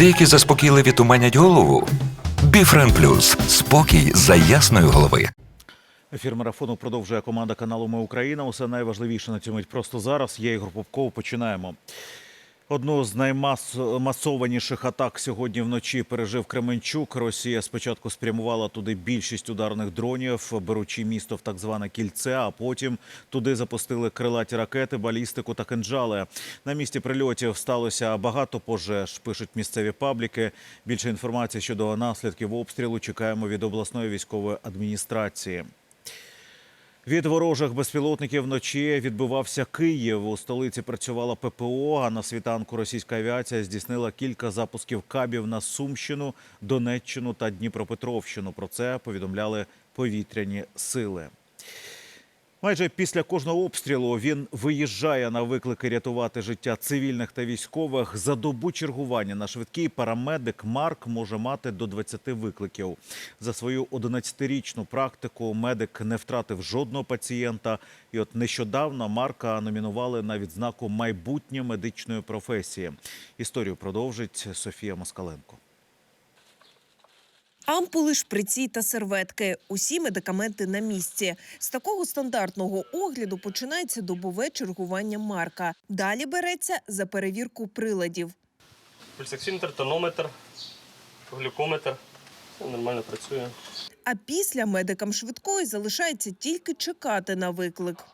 Деякі заспокійливі туманять голову. Біфрен Плюс спокій за ясної голови. Ефір марафону продовжує команда каналу Ми Україна. Усе найважливіше на цьому просто зараз. Я Ігор Попков. Починаємо. Одну з наймасованіших атак сьогодні вночі пережив Кременчук. Росія спочатку спрямувала туди більшість ударних дронів, беручи місто в так зване кільце. А потім туди запустили крилаті ракети, балістику та кинджали. На місці прильотів сталося багато пожеж. Пишуть місцеві пабліки. Більше інформації щодо наслідків обстрілу чекаємо від обласної військової адміністрації. Від ворожих безпілотників вночі відбивався Київ. У столиці працювала ППО. А на світанку російська авіація здійснила кілька запусків кабів на Сумщину, Донеччину та Дніпропетровщину. Про це повідомляли повітряні сили. Майже після кожного обстрілу він виїжджає на виклики рятувати життя цивільних та військових. За добу чергування на швидкий парамедик Марк може мати до 20 викликів. За свою 11-річну практику медик не втратив жодного пацієнта. І от нещодавно Марка номінували на відзнаку майбутнє медичної професії. Історію продовжить Софія Москаленко. Ампули, шприці та серветки – усі медикаменти на місці. З такого стандартного огляду починається добове чергування Марка. Далі береться за перевірку приладів. Пульсоксиметр, тонометр, глюкометр. Все нормально працює. А після медикам швидкої залишається тільки чекати на виклик.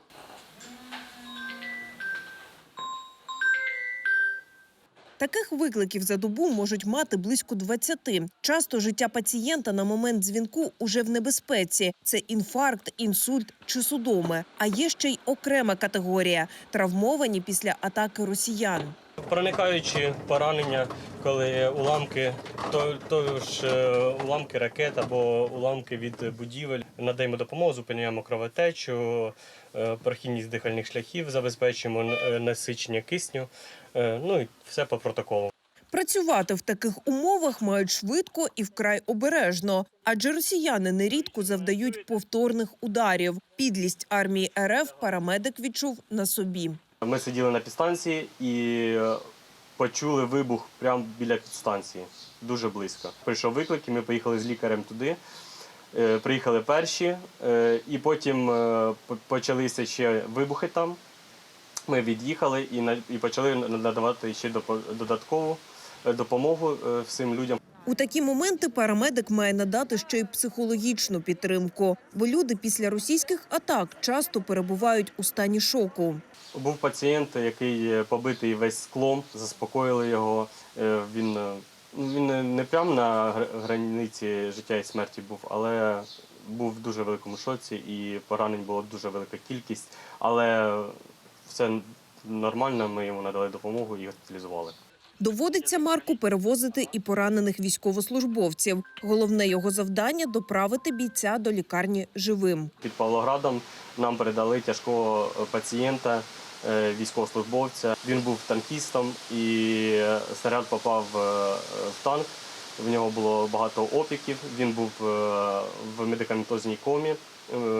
Таких викликів за добу можуть мати близько 20. Часто життя пацієнта на момент дзвінку уже в небезпеці. Це інфаркт, інсульт чи судоми. А є ще й окрема категорія травмовані після атаки росіян. Проникаючі поранення, коли уламки, то, то ж е, уламки ракет або уламки від будівель. Надаємо допомогу, зупиняємо кровотечу, е, прохідність дихальних шляхів, забезпечуємо е, насичення кисню. Е, Ну і все по протоколу. Працювати в таких умовах мають швидко і вкрай обережно, адже росіяни нерідко завдають повторних ударів. Підлість армії РФ парамедик відчув на собі. Ми сиділи на підстанції і е, почули вибух прямо біля підстанції, дуже близько. Прийшов виклик, і ми поїхали з лікарем туди. Е, Приїхали перші, і потім почалися ще вибухи там. Ми від'їхали і на- і почали надавати ще додаткову е, допомогу е, всім людям. У такі моменти парамедик має надати ще й психологічну підтримку, бо люди після російських атак часто перебувають у стані шоку. Був пацієнт, який е, побитий весь склом, заспокоїли його. Він, він не- прямо на гр- границі життя і смерті був, але був в дуже великому шоці і поранень було дуже велика кількість. Але все нормально, ми йому надали допомогу і госпіталізували. Доводиться Марку перевозити і поранених військовослужбовців. Головне його завдання доправити бійця до лікарні живим. Під Павлоградом нам передали тяжкого пацієнта, е, військовослужбовця. Він був танкістом і е, снаряд попав е, в танк. В нього було багато опіків. Він був в медикаментозній комі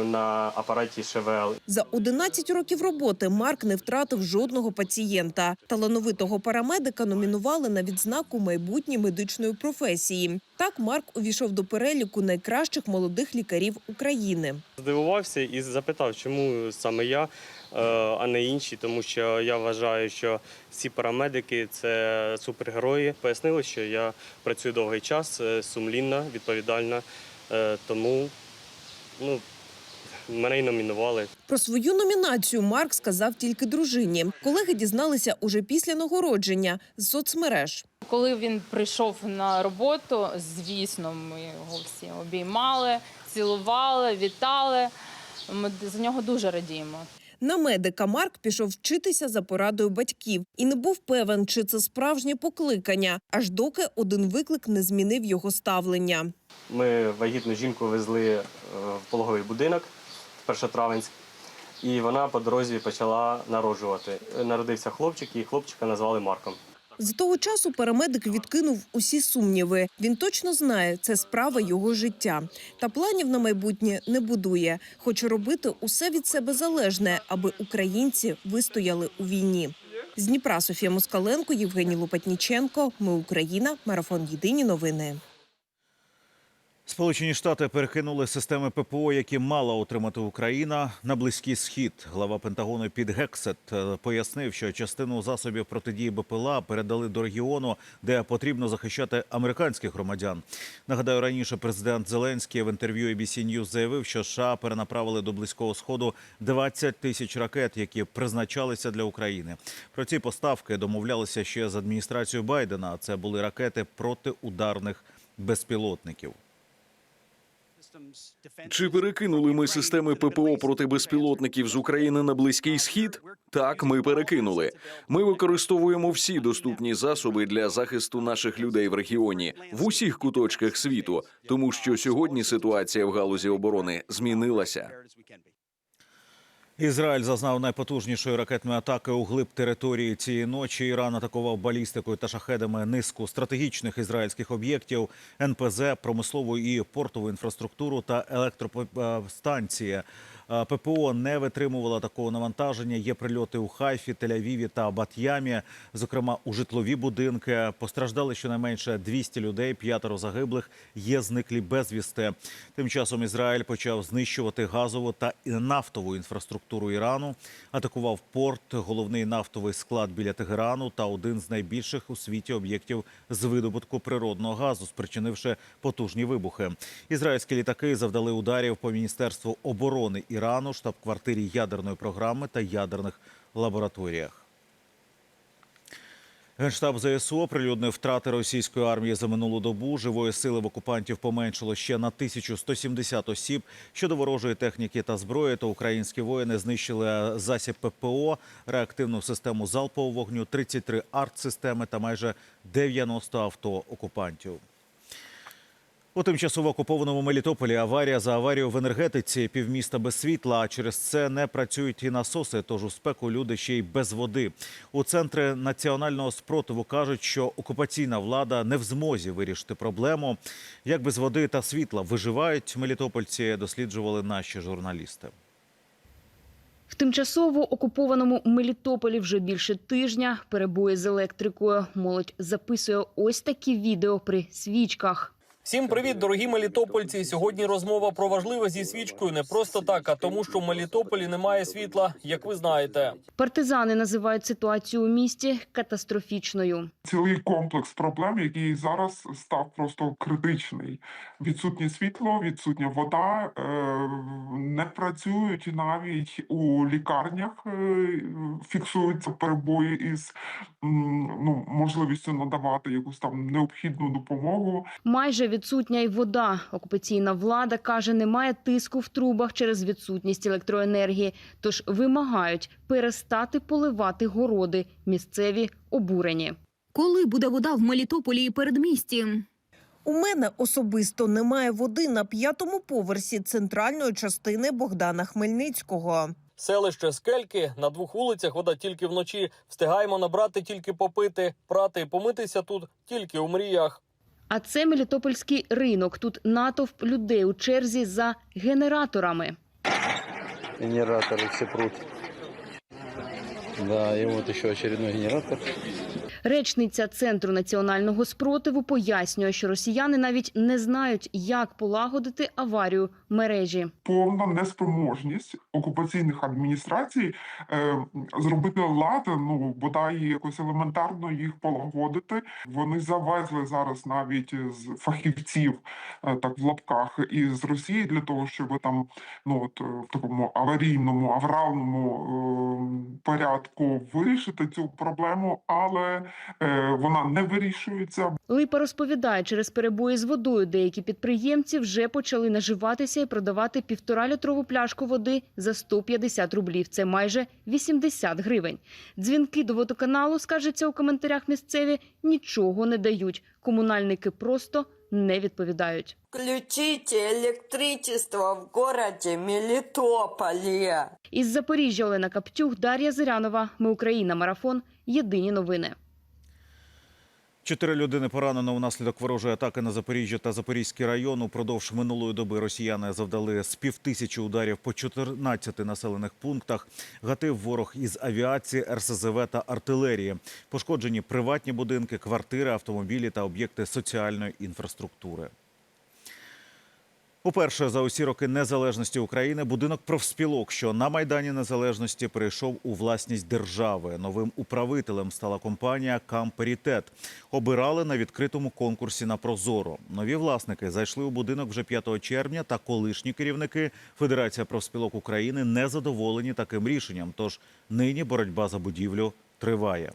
на апараті ШВЛ. За 11 років роботи Марк не втратив жодного пацієнта. Талановитого парамедика номінували на відзнаку майбутньої медичної професії. Так Марк увійшов до переліку найкращих молодих лікарів України. Здивувався і запитав, чому саме я, е, а не інші, тому що я вважаю, що всі парамедики це супергерої. Пояснили, що я працюю довгий час, е, сумлінно, відповідально, е, тому ну, мене й номінували. Про свою номінацію Марк сказав тільки дружині. Колеги дізналися уже після нагородження з соцмереж. Коли він прийшов на роботу, звісно, ми його всі обіймали, цілували, вітали. Ми за нього дуже радіємо. На медика Марк пішов вчитися за порадою батьків і не був певен, чи це справжнє покликання, аж доки один виклик не змінив його ставлення. Ми вагітну жінку везли е, в пологовий будинок Першотравенськ, і вона по дорозі почала народжувати. Народився хлопчик, і хлопчика назвали Марком. З того часу парамедик відкинув усі сумніви. Він точно знає, це справа його життя. Та планів на майбутнє не будує. Хоче робити усе від себе залежне, аби українці вистояли у війні. З Дніпра Софія Москаленко, Євгеній Лопатніченко. Ми Україна. Марафон Єдині новини. Сполучені Штати перекинули системи ППО, які мала отримати Україна на близький схід. Глава Пентагону Під Гексет е, пояснив, що частину засобів протидії БПЛА передали до регіону, де потрібно захищати американських громадян. Нагадаю, раніше президент Зеленський в інтерв'ю ABC News заявив, що США перенаправили до близького сходу 20 тисяч ракет, які призначалися для України. Про ці поставки домовлялися ще з адміністрацією Байдена. Це були ракети протиударних безпілотників. Чи перекинули ми системи ППО проти безпілотників з України на близький схід? Так, ми перекинули. Ми використовуємо всі доступні засоби для захисту наших людей в регіоні в усіх куточках світу, тому що сьогодні ситуація в галузі оборони змінилася. Ізраїль зазнав найпотужнішої ракетної атаки у глиб території цієї ночі. Іран атакував балістикою та шахедами низку стратегічних ізраїльських об'єктів, НПЗ, промислову і портову інфраструктуру та електростанції. Е, ППО не витримувало такого навантаження. Є прильоти у Хайфі, Тель-Авіві та Бат'ямі, зокрема у житлові будинки. Постраждали щонайменше 200 людей, п'ятеро загиблих. Є зниклі безвісти. Тим часом Ізраїль почав знищувати газову та нафтову інфраструктуру Ірану. Атакував порт, головний нафтовий склад біля Тегерану та один з найбільших у світі об'єктів з видобутку природного газу, спричинивши потужні вибухи. Ізраїльські літаки завдали ударів по міністерству оборони Ірану, штаб-квартирі ядерної програми та ядерних лабораторіях. Генштаб ЗСУ оприлюднив втрати російської армії за минулу добу. Живої сили в окупантів поменшило ще на 1170 осіб. Щодо ворожої техніки та зброї, то українські воїни знищили засіб ППО, реактивну систему залпового вогню, 33 арт-системи та майже 90 авто окупантів. У тимчасово окупованому Мелітополі аварія за аварію в енергетиці. Півміста без світла. А через це не працюють і насоси. Тож у спеку люди ще й без води. У центрі національного спротиву кажуть, що окупаційна влада не в змозі вирішити проблему. Як без води та світла виживають мелітопольці, досліджували наші журналісти. В тимчасово окупованому Мелітополі вже більше тижня перебої з електрикою. Молодь записує ось такі відео при свічках. Всім привіт, дорогі мелітопольці. Сьогодні розмова про важливе зі свічкою не просто так, а тому, що в Мелітополі немає світла, як ви знаєте. Партизани називають ситуацію у місті катастрофічною. цілий комплекс проблем, який зараз став просто критичний. Відсутнє світло, відсутня вода, е, не працюють навіть у лікарнях, е, фіксуються перебої із ну, можливістю надавати якусь там необхідну допомогу. Майже відсутня й вода. Окупаційна влада каже, немає тиску в трубах через відсутність електроенергії. Тож вимагають перестати поливати городи. Місцеві обурені. Коли буде вода в Мелітополі і передмісті? У мене особисто немає води на п'ятому поверсі центральної частини Богдана Хмельницького. Селище Скельки на двох вулицях вода тільки вночі. Встигаємо набрати тільки попити, прати і помитися тут тільки у мріях. А це Мелітопольський ринок. Тут натовп людей у черзі за генераторами. Генератори все прут. Да, і от ще очередний генератор. Речниця центру національного спротиву пояснює, що росіяни навіть не знають, як полагодити аварію мережі. Повна неспроможність окупаційних адміністрацій е, зробити лад, ну бодай якось елементарно їх полагодити. Вони завезли зараз навіть з фахівців, е, так в лапках, із Росії для того, щоб там ну от е, в такому аварійному, авральному е, порядку вирішити цю проблему, але вона не вирішується. Липа розповідає, через перебої з водою деякі підприємці вже почали наживатися і продавати півтора-літрову пляшку води за 150 рублів. Це майже 80 гривень. Дзвінки до водоканалу, скажеться у коментарях місцеві, нічого не дають. Комунальники просто не відповідають. Включите электричество в городе Мелитополе. Із Запоріжжя Олена Каптюх, Дар'я Зирянова. Ми Україна. Марафон. Єдині новини. Чотири людини поранено внаслідок ворожої атаки на Запоріжжя та Запорізький район. Упродовж минулої доби росіяни завдали з півтисячі ударів по 14 населених пунктах. Гатив ворог із авіації, РСЗВ та артилерії. Пошкоджені приватні будинки, квартири, автомобілі та об'єкти соціальної інфраструктури. Уперше за усі роки незалежності України будинок профспілок, що на майдані незалежності перейшов у власність держави. Новим управителем стала компанія Камперітет. Обирали на відкритому конкурсі на Прозоро. Нові власники зайшли у будинок вже 5 червня. Та колишні керівники Федерація профспілок України не задоволені таким рішенням. Тож нині боротьба за будівлю триває.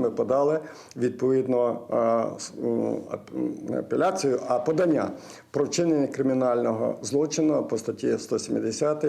Ми подали відповідно е, апеляцію, а подання про вчинення кримінального злочину по статті 170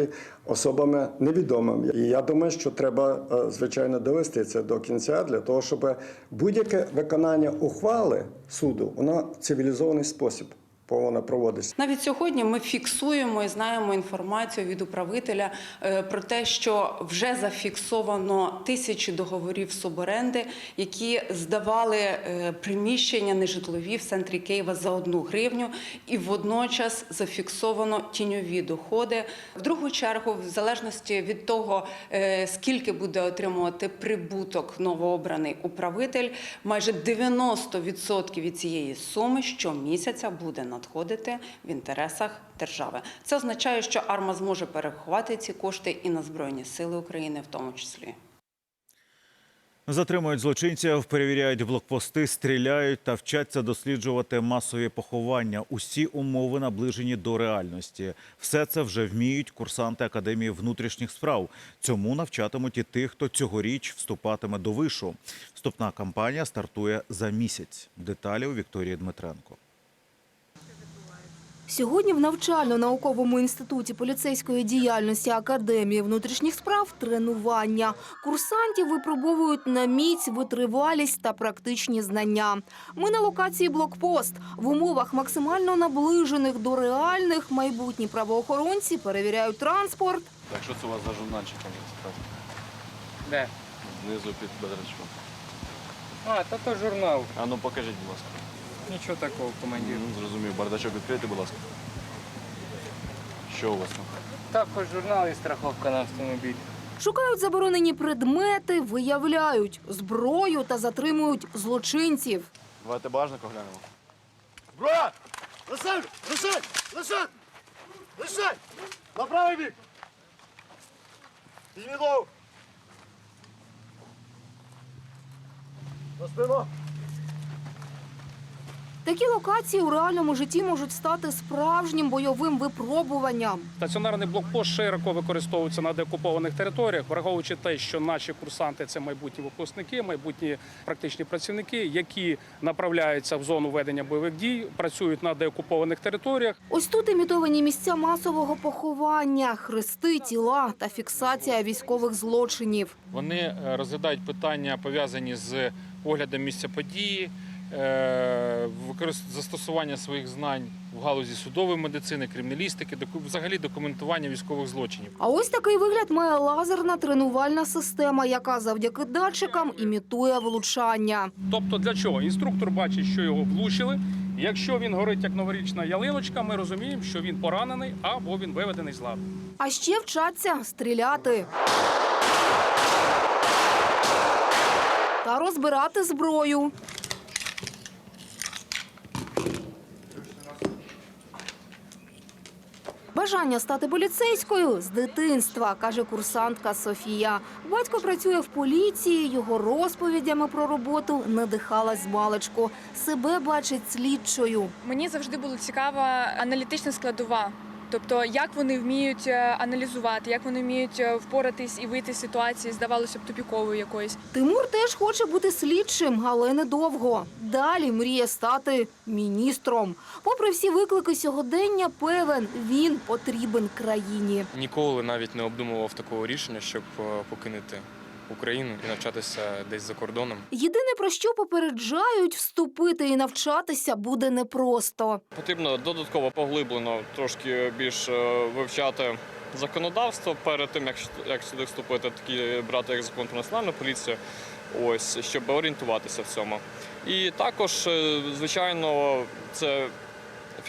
особами невідомими. І я думаю, що треба е, звичайно довести це до кінця для того, щоб будь-яке виконання ухвали суду воно в цивілізований спосіб повинно проводитися. Навіть сьогодні ми фіксуємо і знаємо інформацію від управителя е, про те, що вже зафіксовано тисячі договорів суборенди, які здавали е, приміщення нежитлові в центрі Києва за одну гривню, і водночас зафіксовано тіньові доходи. В другу чергу, в залежності від того, е, скільки буде отримувати прибуток новообраний управитель, майже 90% від цієї суми щомісяця буде надходити в інтересах держави. Це означає, що АРМА зможе перерахувати ці кошти і на Збройні Сили України, в тому числі. Затримують злочинців, перевіряють блокпости, стріляють та вчаться досліджувати масові поховання. Усі умови наближені до реальності. Все це вже вміють курсанти Академії внутрішніх справ. Цьому навчатимуть і тих, хто цьогоріч вступатиме до вишу. Вступна кампанія стартує за місяць. Деталі у Вікторії Дмитренко. Сьогодні в навчально-науковому інституті поліцейської діяльності Академії внутрішніх справ тренування. Курсантів випробовують на міць, витривалість та практичні знання. Ми на локації блокпост. В умовах максимально наближених до реальних майбутні правоохоронці перевіряють транспорт, Так, що це у вас за журнальчик? Де? Знизу під бедрачком. А, та то журнал. А ну покажіть, будь ласка. Нічого такого, командир. Ну, зрозумів, бардачок відкрийте, будь ласка. Що у вас там? Також журнал і страховка на автомобіль. шукають заборонені предмети, виявляють зброю та затримують злочинців. Давайте багажник оглянемо. Зброя! Лисай! Лисай! Лисай! Лисай! На правий бік! Голову! На спину! Такі локації у реальному житті можуть стати справжнім бойовим випробуванням. Стаціонарний блокпост широко використовується на деокупованих територіях, враховуючи те, що наші курсанти це майбутні випускники, майбутні практичні працівники, які направляються в зону ведення бойових дій, працюють на деокупованих територіях. Ось тут імітовані місця масового поховання, хрести, тіла та фіксація військових злочинів. Вони е, розглядають питання пов'язані з оглядом місця події, застосування своїх знань в галузі судової медицини, криміналістики, доку- взагалі документування військових злочинів. А ось такий вигляд має лазерна тренувальна система, яка завдяки датчикам імітує влучання. Тобто для чого? Інструктор бачить, що його влучили. Якщо він горить як новорічна ялиночка, ми розуміємо, що він поранений або він виведений з ладу. А ще вчаться стріляти. Та розбирати зброю. Бажання стати поліцейською з дитинства, каже курсантка Софія. Батько працює в поліції, його розповідями про роботу надихалась з маличку. Себе бачить слідчою. Мені завжди було цікава аналітична складова. Тобто, як вони вміють е, аналізувати, як вони вміють е, впоратись і вийти з ситуації, здавалося б, тупікової якоїсь. Тимур теж хоче бути слідчим, але недовго. Далі мріє стати міністром. Попри всі виклики сьогодення, певен, він потрібен країні. Ніколи навіть не обдумував такого рішення, щоб е, покинути Україну і навчатися десь за кордоном. Єдине про що попереджають, вступити і навчатися буде непросто. Потрібно додатково поглиблено трошки більш е, вивчати законодавство перед тим, як, як сюди вступити, такі брати як закон про національну поліцію. ось щоб орієнтуватися в цьому. І також, е, звичайно, це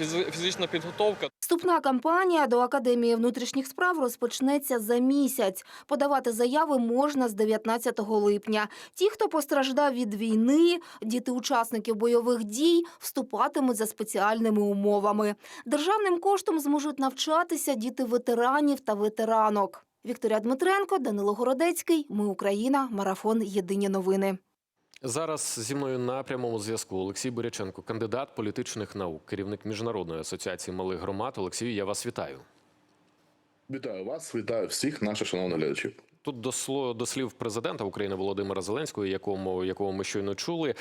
фізи- фізична підготовка. Вступна кампанія до Академії внутрішніх справ розпочнеться за місяць. Подавати заяви можна з 19 липня. Ті, хто постраждав від війни, діти учасників бойових дій, вступатимуть за спеціальними умовами. Державним коштом зможуть навчатися діти ветеранів та ветеранок. Вікторія Дмитренко, Данило Городецький. Ми Україна. Марафон. Єдині новини. Зараз зі мною на прямому зв'язку Олексій Боряченко, кандидат політичних наук, керівник міжнародної асоціації малих громад. Олексію, я вас вітаю. Вітаю вас, вітаю всіх наших шановних глядачів. Тут до слів президента України Володимира Зеленського, якому якого ми щойно чули.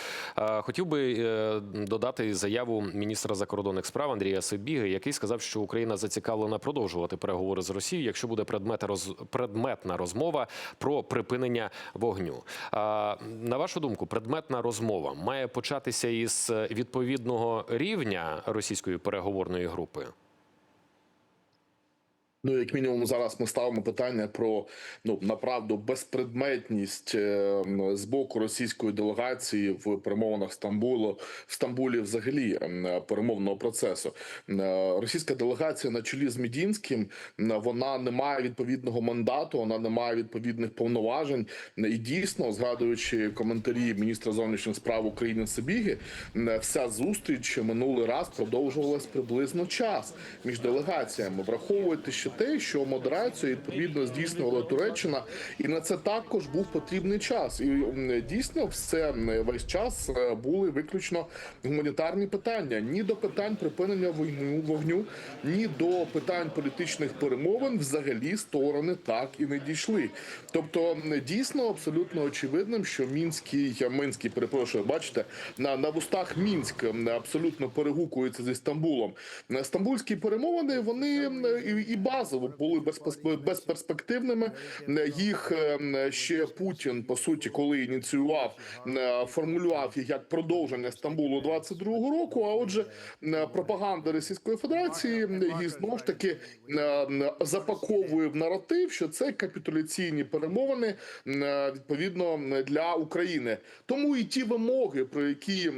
Хотів би е, додати заяву міністра закордонних справ Андрія Сибіги, який сказав, що Україна зацікавлена продовжувати переговори з Росією, якщо буде предмет предметна розмова про припинення вогню. На вашу думку, предметна розмова має початися із відповідного рівня російської переговорної групи. Ну, як мінімум, зараз ми ставимо питання про ну направду безпредметність е, з боку російської делегації в перемовинах Стамбулу в Стамбулі, взагалі е, перемовного процесу. Е, Російська делегація на чолі з Мідінським вона не має відповідного мандату, вона не має відповідних повноважень. І дійсно, згадуючи коментарі міністра зовнішніх справ України Сибіги, вся зустріч минулий раз продовжувалась приблизно час між делегаціями. Враховуйте ще те, що модерацію відповідно здійснювала Туреччина, і на це також був потрібний час. І дійсно, все весь час е, були виключно гуманітарні питання ні до питань припинення війну вогню, ні до питань політичних перемовин. Взагалі сторони так і не дійшли. Тобто, дійсно абсолютно очевидним, що мінський минський перепрошую, бачите, на, на вустах Мінськ абсолютно перегукується зі Стамбулом. Стамбульські перемовини вони і, і базово були безперспективними. Їх е, ще Путін, по суті, коли ініціював, е, формулював їх як продовження Стамбулу 22-го року. А отже, е, пропаганда Російської Федерації її знову ж таки запаковує в наратив, що це капітуляційні перемовини відповідно для України. Тому і ті вимоги, про які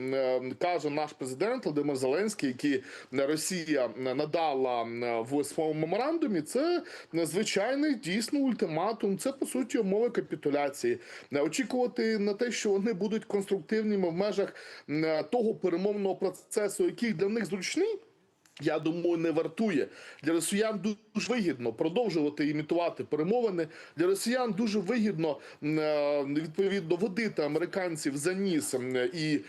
каже наш президент Володимир Зеленський, які Росія надала в своєму меморандумі, це звичайний дійсно ультиматум. Це по суті умови капітуляції. Не Очікувати на те, що вони будуть конструктивними в межах е, того перемовного процесу, який для них зручний. Я думаю, не вартує для росіян дуже вигідно продовжувати імітувати перемовини. Для росіян дуже вигідно е, відповідно водити американців за ніс і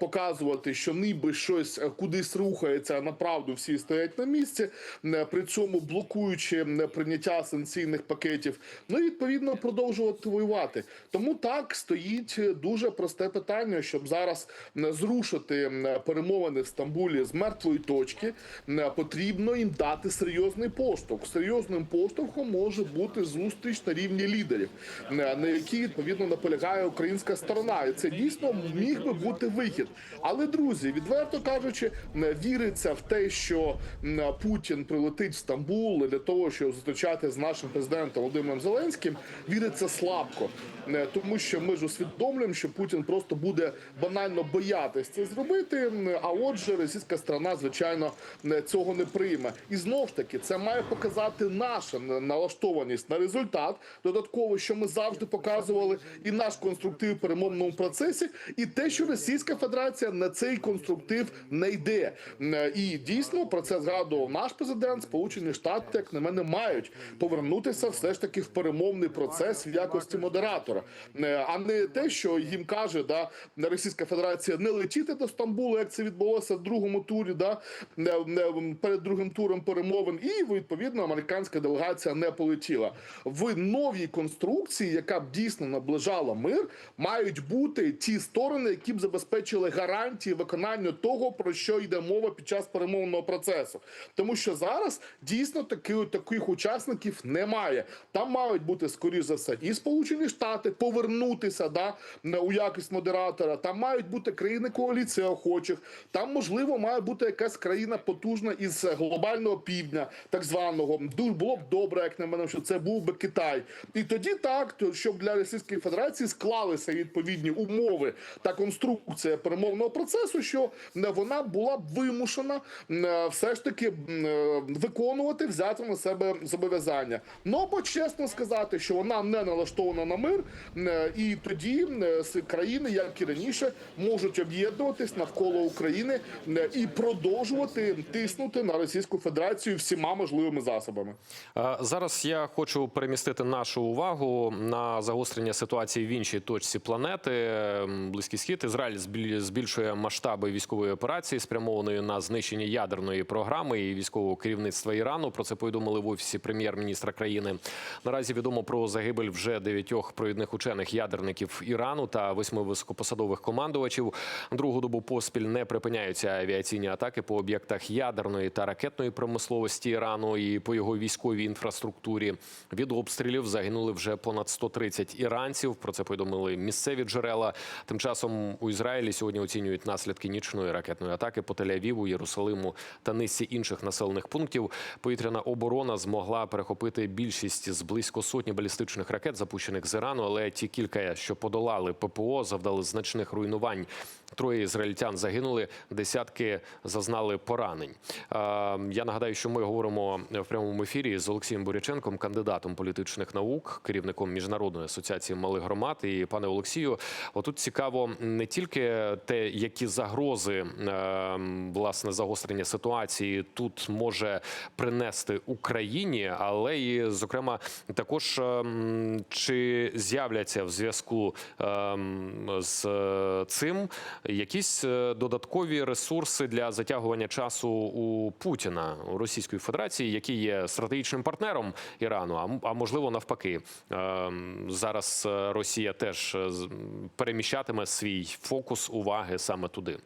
показувати, що ніби щось е, кудись рухається, направду всі стоять на місці, при цьому блокуючи прийняття санкційних пакетів. Ну і відповідно продовжувати воювати. Тому так стоїть дуже просте питання, щоб зараз зрушити перемовини в Стамбулі з мертвої точки. Потрібно їм дати серйозний поштовх. Серйозним поштовхом може бути зустріч на рівні лідерів, на якій відповідно наполягає українська сторона. І це дійсно міг би бути вихід. Але друзі, відверто кажучи, м, віриться в те, що Путін прилетить в Стамбул для того, щоб зустрічати з нашим президентом Володимиром Зеленським. Віриться слабко, М, тому що ми ж усвідомлюємо, що Путін просто буде банально боятись це зробити. А отже, російська сторона, звичайно, м, цього не прийме. І знов ж таки, це має показати наша н- налаштованість на результат. Додатково, що ми завжди показували, і наш конструктив в перемовному процесі, і те, що Російська Федерація на цей конструктив не йде. І дійсно про це згадував наш президент. Сполучені Штати, як на мене, мають повернутися все ж таки в перемовний процес в якості модератора, а не те, що їм каже, да Російська Федерація не летіти до Стамбулу, як це відбулося в другому турі, да перед другим туром перемовин, і відповідно американська делегація не полетіла в новій конструкції, яка б дійсно наближала мир, мають бути ті сторони, які б забезпечили гарантії виконання того, про що йде мова під час перемовного процесу. Тому що зараз дійсно таки, таких учасників немає. Там мають бути скоріш за все і Сполучені Штати повернутися да у якість модератора. Там мають бути країни коаліції охочих. Там можливо має бути якась країна потужна із глобального півдня, так званого. Дуже було б добре, як на мене, що це був би Китай. І тоді так, щоб для Російської Федерації склалися відповідні умови та конструкція перемовного процесу, що е, вона була б вимушена е, все ж таки е, виконувати, взяти на себе зобов'язання. Ну або чесно сказати, що вона не налаштована на мир, і тоді країни, як і раніше, можуть об'єднуватись навколо України і продовжувати тиснути на Російську Федерацію всіма можливими засобами. Е, Зараз я хочу перемістити нашу увагу на загострення ситуації в іншій точці планети. Близький схід Ізраїль збіль- збільшує масштаби військової операції, спрямованої на знищення ядерної програми і військового керівництва Ірану. Про це повідомили в офісі прем'єр-міністра країни. Наразі відомо про загибель вже дев'ятьох провідних учених ядерників Ірану та восьми високопосадових командувачів. Другу добу поспіль не припиняються авіаційні атаки по об'єктах ядерної та ракетної промисловості Ірану і по його військовій інфраструктурі. Від обстрілів загинули вже понад 130 іранців. Про це повідомили місцеві джерела. Тим часом у Ізраїлі сьогодні оцінюють наслідки нічної ракетної атаки по Тель-Авіву, Єрусалиму та низці інших населених пунктів. Повітряна оборона змогла перехопити більшість з близько сотні балістичних ракет, запущених з Ірану, але ті кілька, що подолали ППО, завдали значних руйнувань. Троє ізраїльтян загинули, десятки зазнали поранень. Е, Я нагадаю, що ми говоримо в прямому ефірі з Олексієм Буряченком, кандидатом політичних наук, керівником міжнародної асоціації малих громад. І пане Олексію, отут цікаво не тільки те, які загрози е, власне загострення ситуації тут може принести Україні, але і зокрема також ем, чи з'являться в зв'язку ем, з е, цим якісь е, додаткові ресурси для затягування часу у Путіна у Російської Федерації, який є стратегічним партнером Ірану, а а можливо навпаки, Ем, зараз е, Росія теж е, переміщатиме свій фокус уваги саме туди.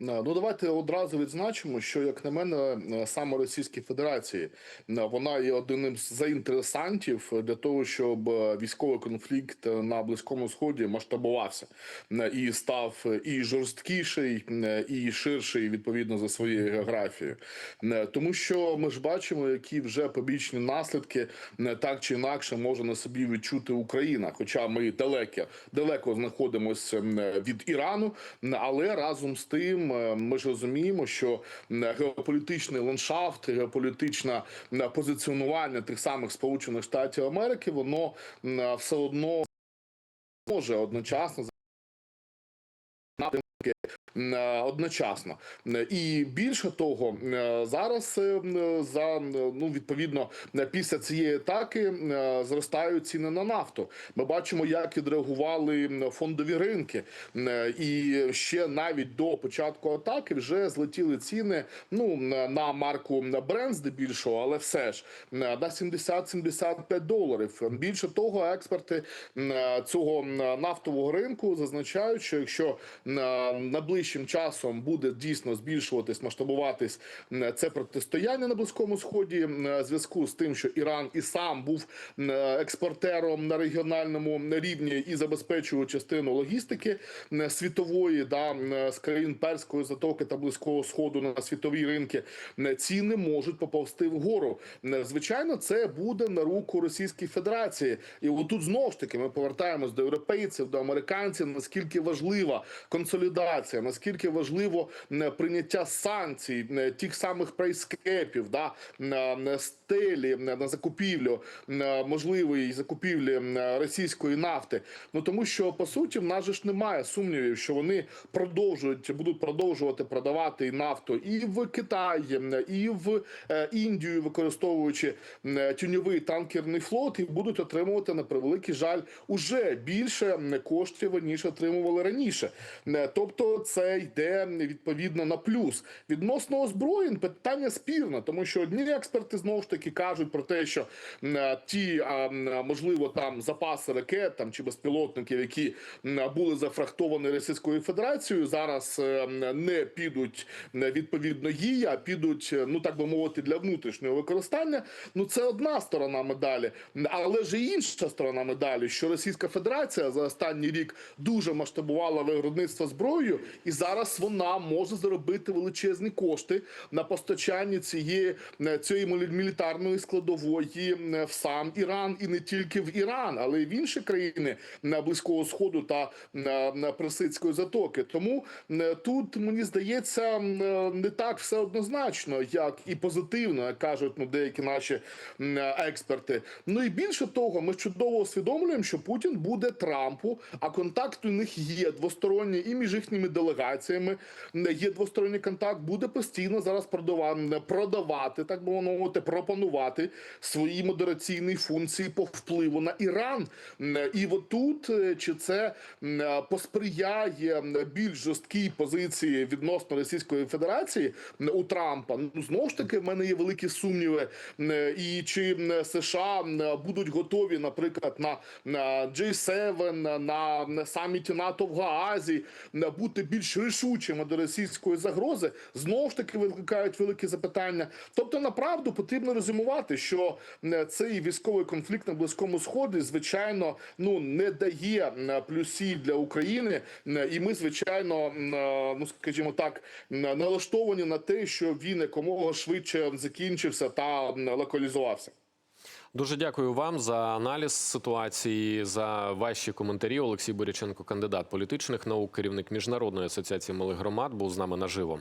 Ну давайте одразу відзначимо, що як на мене, е, саме Російській Федерації е, вона є одним з заінтересантів для того, щоб е, військовий конфлікт на близькому сході масштабувався е, і став е, і жорсткіший, е, і ширший відповідно за своєю географією, Е, тому що ми ж бачимо, які вже побічні наслідки е, так чи інакше може на собі відчути Україна, хоча ми далеко далеко знаходимося е, від Ірану, е, але разом з тим е, ми ж розуміємо, що геополітичний ландшафт, геополітичне позиціонування тих самих Сполучених Штатів Америки, воно все одно може одночасно одночасно. Е, І більше того, е, зараз е, за е, ну відповідно е, після цієї атаки е, зростають ціни на нафту. Ми бачимо, як відреагували фондові ринки, Е, і ще навіть до початку атаки вже злетіли ціни. Ну на на марку Brent здебільшого, але все ж е, на 70-75 доларів. Більше того, експерти е, цього нафтового ринку зазначають, що якщо е, найближчим часом буде дійсно збільшуватись, масштабуватись е, це протистояння на близькому сході, е, в зв'язку з тим, що Іран і сам був е, експортером на регіональному рівні і забезпечував частину логістики е, світової, да е, з країн перської затоки та близького сходу на світові ринки, е, ціни можуть поповзти вгору. Е, Звичайно, це буде на руку Російській Федерації, і отут знову ж таки ми повертаємось до європейців, до американців. Наскільки важлива консолідація, наскільки важливо прийняття санкцій, тих самих прайскепів, да стелі на закупівлю можливої закупівлі російської нафти. Ну тому що по суті в нас же ж немає сумнівів, що вони продовжують будуть продовжувати продавати нафту і в Китай, е, і в е, Індію, використовуючи тюньовий танкерний флот, і будуть отримувати на превеликий жаль уже більше коштів ніж отримували раніше. Тобто, це йде відповідно на плюс відносно озброєнь. Питання спірне, тому що одні експерти знову ж таки кажуть про те, що м, ті а, можливо там запаси ракет там чи безпілотників, які м, були зафрахтовані Російською Федерацією, зараз е, не підуть е, відповідно їй, а підуть, е, ну так би мовити, для внутрішнього використання. Ну це одна сторона медалі, але ж і інша сторона медалі, що Російська Федерація за останній рік дуже масштабувала виробництво зброєю, і зараз вона може заробити величезні кошти на постачанні цієї е, цієї мілі- мілітарної складової е, в сам Іран і не тільки в Іран, але й в інші країни на близького сходу та на Персидської затоки. Тому е, тут мені здається е, не так все однозначно, як і позитивно, як кажуть ну деякі наші е, експерти. Ну і більше того, ми чудово усвідомлюємо, що Путін буде Трампу, а контакт у них є двосторонній і між їхніми делегаціями. М, Є двосторонній контакт, буде постійно зараз продава- продавати, так би мовити, пропонувати свої модераційні функції по впливу на Іран. І от тут е, чи це посприяє більш жорсткій позиції відносно Російської Федерації у Трампа. Ну знову ж таки, в мене є великі сумніви. І чи США будуть готові, наприклад, на, на G7, на, саміті НАТО в Гаазі бути більш рішучими до російської загрози, знову ж таки викликають великі запитання. Тобто, направду потрібно резюмувати, що цей військовий конфлікт на близькому сході, звичайно, ну не дає плюсів для України, і ми, звичайно, е, ну скажімо так, налаштовані на те, що він якомога швидше закінчився та локалізувався. Дуже дякую вам за аналіз ситуації, за ваші коментарі. Олексій Боряченко, кандидат політичних наук, керівник міжнародної асоціації малих громад, був з нами наживо.